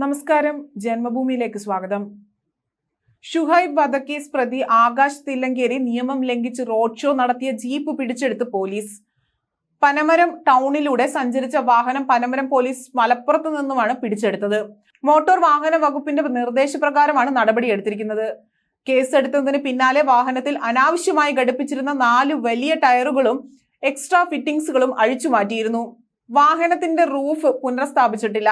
നമസ്കാരം. ജന്മഭൂമിയിലേക്ക് സ്വാഗതം. ഷുഹൈബ് വധക്കേസ് പ്രതി ആകാശ് തില്ലങ്കേരി നിയമം ലംഘിച്ച് റോഡ് ഷോ നടത്തിയ ജീപ്പ് പിടിച്ചെടുത്ത് പോലീസ്. പനമരം ടൗണിലൂടെ സഞ്ചരിച്ച വാഹനം പനമരം പോലീസ് മലപ്പുറത്ത് നിന്നുമാണ് പിടിച്ചെടുത്തത്. മോട്ടോർ വാഹന വകുപ്പിന്റെ നിർദ്ദേശപ്രകാരമാണ് നടപടിയെടുത്തിരിക്കുന്നത് കേസെടുത്തതിന് പിന്നാലെ വാഹനത്തിൽ അനാവശ്യമായി ഘടിപ്പിച്ചിരുന്ന നാല് വലിയ ടയറുകളും എക്സ്ട്രാ ഫിറ്റിംഗ്സുകളും അഴിച്ചുമാറ്റിയിരുന്നു. വാഹനത്തിന്റെ റൂഫ് പുനഃസ്ഥാപിച്ചിട്ടില്ല.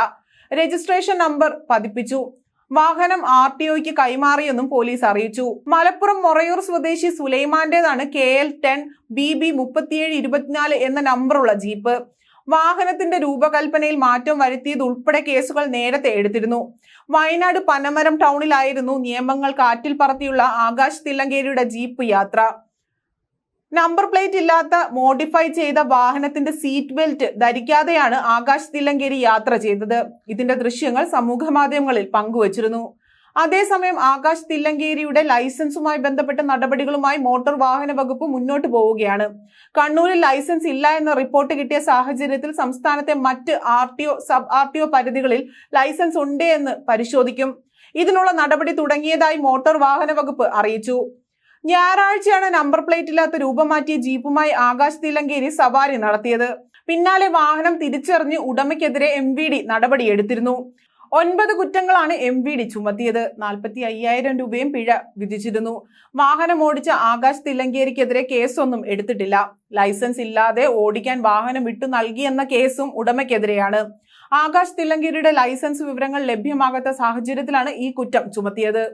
രജിസ്ട്രേഷൻ നമ്പർ പതിപ്പിച്ചു. വാഹനം ആർ ടി ഒക്ക് കൈമാറിയെന്നും പോലീസ് അറിയിച്ചു. മലപ്പുറം മൊറയൂർ സ്വദേശി സുലൈമാന്റേതാണ് K L ten B B മുപ്പത്തിയേഴ് ഇരുപത്തിനാല് എന്ന നമ്പറുള്ള ജീപ്പ്. വാഹനത്തിന്റെ രൂപകൽപ്പനയിൽ മാറ്റം വരുത്തിയത് ഉൾപ്പെടെ കേസുകൾ നേരത്തെ എടുത്തിരുന്നു. വയനാട് പനമരം ടൗണിലായിരുന്നു നിയമങ്ങൾ കാറ്റിൽ പറത്തിയുള്ള ആകാശ് തില്ലങ്കേരിയുടെ ജീപ്പ് യാത്ര. നമ്പർ പ്ലേറ്റ് ഇല്ലാത്ത മോഡിഫൈ ചെയ്ത വാഹനത്തിന്റെ സീറ്റ് ബെൽറ്റ് ധരിക്കാതെയാണ് ആകാശ് തില്ലങ്കേരി യാത്ര ചെയ്തത്. ഇതിന്റെ ദൃശ്യങ്ങൾ സമൂഹ മാധ്യമങ്ങളിൽ പങ്കുവച്ചിരുന്നു. അതേസമയം ആകാശ് തില്ലങ്കേരിയുടെ ലൈസൻസുമായി ബന്ധപ്പെട്ട നടപടികളുമായി മോട്ടോർ വാഹന വകുപ്പ് മുന്നോട്ട് പോവുകയാണ്. കണ്ണൂരിൽ ലൈസൻസ് ഇല്ല എന്ന റിപ്പോർട്ട് കിട്ടിയ സാഹചര്യത്തിൽ സംസ്ഥാനത്തെ മറ്റ് R T sub R T പരിധികളിൽ licence ഉണ്ടേ എന്ന് പരിശോധിക്കും. ഇതിനുള്ള നടപടി തുടങ്ങിയതായി മോട്ടോർ വാഹന വകുപ്പ് അറിയിച്ചു. ഞായറാഴ്ചയാണ് നമ്പർ പ്ലേറ്റ് ഇല്ലാത്ത രൂപം മാറ്റിയ ജീപ്പുമായി ആകാശ് തിലങ്കേരി സവാരി നടത്തിയത്. പിന്നാലെ വാഹനം തിരിച്ചറിഞ്ഞ് ഉടമയ്ക്കെതിരെ എം വി ഡി നടപടിയെടുത്തിരുന്നു ഒൻപത് കുറ്റങ്ങളാണ് എം വി ഡി ചുമത്തിയത്. നാൽപ്പത്തി അയ്യായിരം രൂപയും പിഴ വിധിച്ചിരുന്നു. വാഹനം ഓടിച്ച ആകാശ് തില്ലങ്കേരിക്കെതിരെ കേസൊന്നും എടുത്തിട്ടില്ല. ലൈസൻസ് ഇല്ലാതെ ഓടിക്കാൻ വാഹനം വിട്ടു നൽകിയെന്ന കേസും ഉടമയ്ക്കെതിരെയാണ്. ആകാശ് തില്ലങ്കേരിയുടെ ലൈസൻസ് വിവരങ്ങൾ ലഭ്യമാകാത്ത സാഹചര്യത്തിലാണ് ഈ കുറ്റം ചുമത്തിയത്.